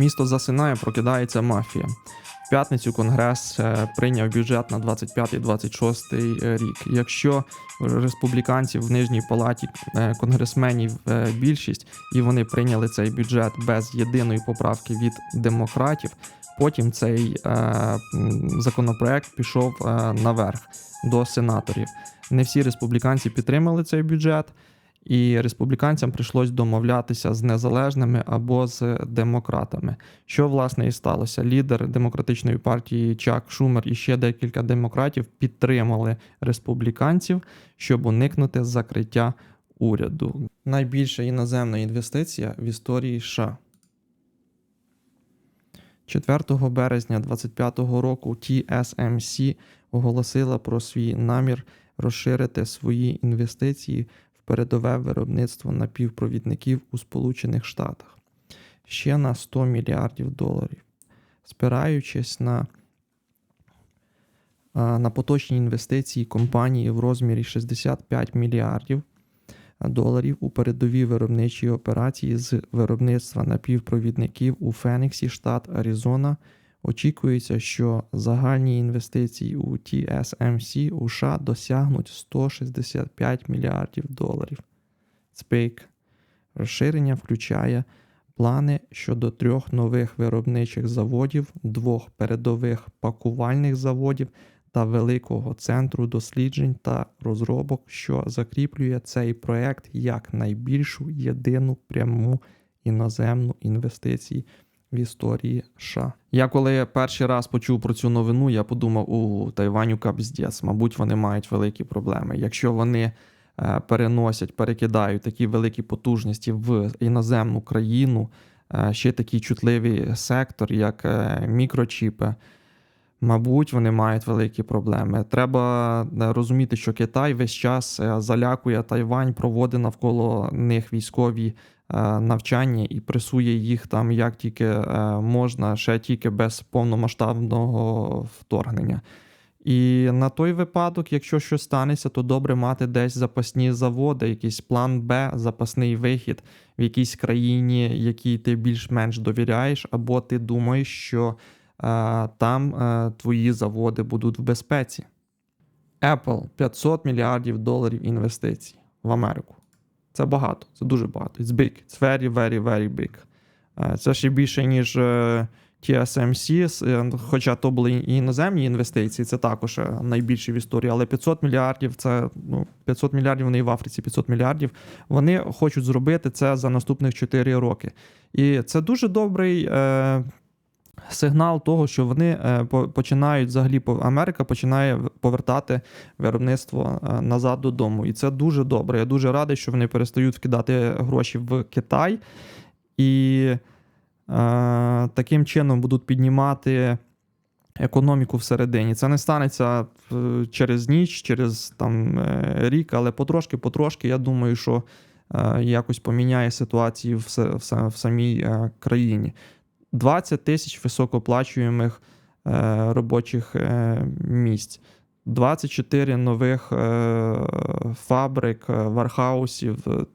Місто засинає, прокидається мафія. В п'ятницю Конгрес е, прийняв бюджет на 25-26 рік. Якщо республіканців в нижній палаті е, конгресменів е, більшість, і вони прийняли цей бюджет без єдиної поправки від демократів, потім цей е, законопроект пішов е, наверх до сенаторів. Не всі республіканці підтримали цей бюджет. І республіканцям прийшлось домовлятися з незалежними або з демократами. Що власне і сталося? Лідер демократичної партії Чак Шумер і ще декілька демократів підтримали республіканців, щоб уникнути закриття уряду. Найбільша іноземна інвестиція в історії США. 4 березня 2025 року TSMC оголосила про свій намір розширити свої інвестиції передове виробництво напівпровідників у Сполучених Штатах ще на 100 мільярдів доларів, спираючись на, на поточні інвестиції компанії в розмірі 65 мільярдів доларів у передові виробничі операції з виробництва напівпровідників у Феніксі, штат Аризона. Очікується, що загальні інвестиції у TSMC у США досягнуть 165 мільярдів доларів. Спейк розширення включає плани щодо трьох нових виробничих заводів, двох передових пакувальних заводів та великого центру досліджень та розробок, що закріплює цей проект як найбільшу єдину пряму іноземну інвестицію в історії США. Я коли перший раз почув про цю новину, я подумав, у Тайваню капздець, мабуть, вони мають великі проблеми. Якщо вони е, переносять, перекидають такі великі потужності в іноземну країну, е, ще такий чутливий сектор, як е, мікрочіпи. Мабуть, вони мають великі проблеми. Треба е, розуміти, що Китай весь час е, залякує Тайвань, проводить навколо них військові е, навчання і пресує їх там як тільки можна, ще тільки без повномасштабного вторгнення. І на той випадок, якщо щось станеться, то добре мати десь запасні заводи, якийсь план Б, запасний вихід в якійсь країні, якій ти більш-менш довіряєш, або ти думаєш, що там е, твої заводи будуть в безпеці. Apple 500 мільярдів доларів інвестицій в Америку. Це багато, це дуже багато. It's big. It's very, very, very big. Е, Це ще більше, ніж е, TSMC, хоча то були і іноземні інвестиції, це також е, найбільші в історії, але 500 мільярдів це ну, 500 мільярдів вони і в Африці, 500 мільярдів. Вони хочуть зробити це за наступних 4 роки. І це дуже добрий. Сигнал того, що вони е, починають взагалі Америка починає повертати виробництво е, назад додому. І це дуже добре. Я дуже радий, що вони перестають вкидати гроші в Китай і е, таким чином будуть піднімати економіку всередині. Це не станеться е, через ніч, через там рік, але потрошки-потрошки, я думаю, що якось поміняє ситуацію в, в, в самій країні. 20 тисяч високооплачуємих е, робочих е, місць. 24 нових е, фабрик, е, вархаусів е,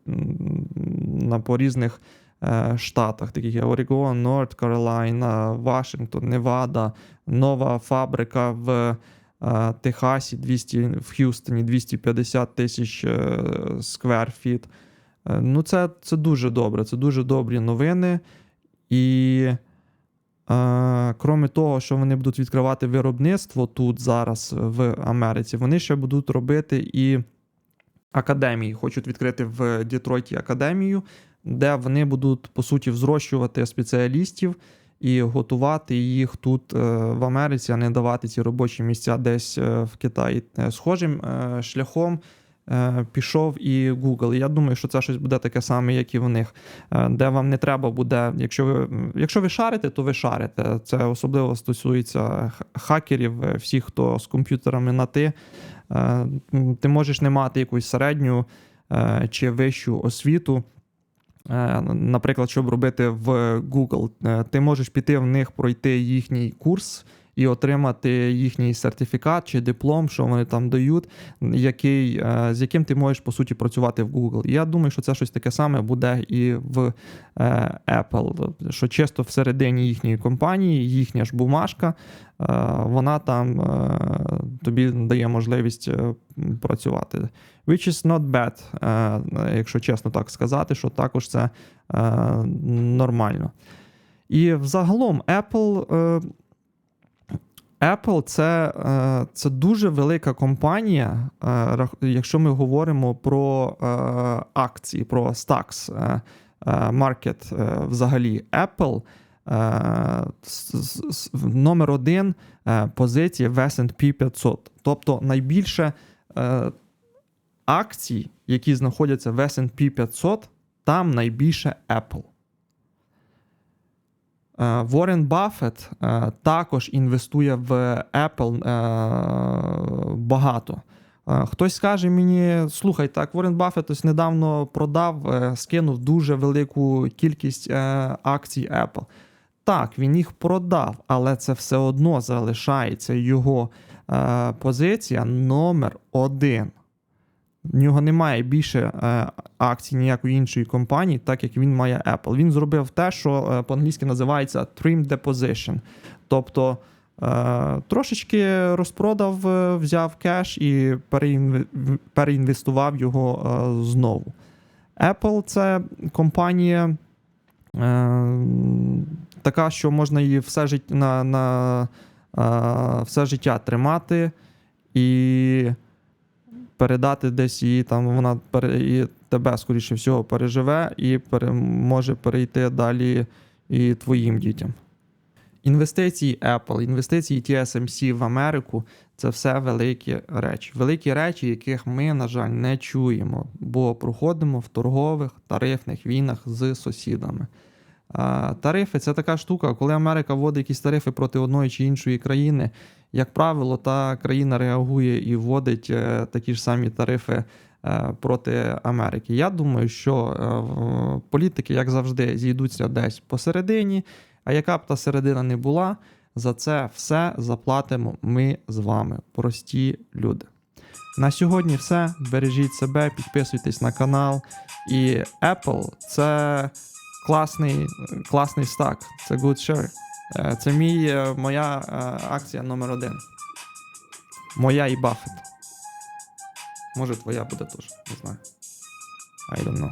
на по різних е, штатах, таких як Орегон, Норт Каролайна, Вашингтон, Невада, нова фабрика в е, Техасі, 200, в Х'юстоні 250 тисяч сквер. Е, Ну, це, це дуже добре. Це дуже добрі новини. І е, кроме того, що вони будуть відкривати виробництво тут зараз в Америці, вони ще будуть робити і академії. Хочуть відкрити в Детройті академію, де вони будуть по суті взрощувати спеціалістів і готувати їх тут е, в Америці, а не давати ці робочі місця десь е, в Китаї. Е, Схожим шляхом пішов і Google. Я думаю, що це щось буде таке саме, як і в них, е, де вам не треба буде. Якщо ви, якщо ви шарите, то ви шарите. Це особливо стосується хакерів, е, всіх, хто з комп'ютерами на ти. Е, Ти можеш не мати якусь середню е, чи вищу освіту. Е, Наприклад, щоб робити в Google, Е, ти можеш піти в них пройти їхній курс і отримати їхній сертифікат чи диплом, що вони там дають, який, е, з яким ти можеш по суті працювати в Google. І я думаю, що це щось таке саме буде і в е, Apple, що чисто всередині їхньої компанії, їхня ж бумажка, е, вона там тобі дає можливість працювати. Which is not bad, якщо чесно так сказати, що також це нормально. І взагалом Apple. Apple це, е, це дуже велика компанія, е, якщо ми говоримо про е, акції, про market е, взагалі. Apple номер один позиція в S&P 500. Тобто найбільше акцій, які знаходяться в S&P 500, там найбільше Apple. Ворен Баффет також інвестує в Apple е, багато. Е, Хтось скаже мені: слухай, так, Ворен Баффет ось недавно продав, е, скинув дуже велику кількість акцій Apple. Так, він їх продав, але це все одно залишається його позиція номер один. В нього немає більше е, акцій ніякої іншої компанії, так як він має Apple. Він зробив те, що е, по-англійськи називається trim deposition. Тобто е, трошечки розпродав, взяв кеш і переінвестував його знову. Apple це компанія така, що можна її все життя, на, на, все життя тримати і передати десь її, там вона і тебе, скоріше всього, переживе і пере, може перейти далі і твоїм дітям. Інвестиції Apple, інвестиції TSMC в Америку це все великі речі. Великі речі, яких ми, на жаль, не чуємо, бо проходимо в торгових тарифних війнах з сусідами. Тарифи це така штука, коли Америка вводить якісь тарифи проти одної чи іншої країни, як правило, та країна реагує і вводить е, такі ж самі тарифи е, проти Америки. Я думаю, що е, політики, як завжди, зійдуться десь посередині, а яка б та середина не була, за це все заплатимо ми з вами, прості люди. На сьогодні все. Бережіть себе, підписуйтесь на канал. І Apple це класний, класний стак, це good share. Е, Це мій, е, моя е, акція номер один. Моя і Баффет. Може, твоя буде теж, не знаю. I don't know.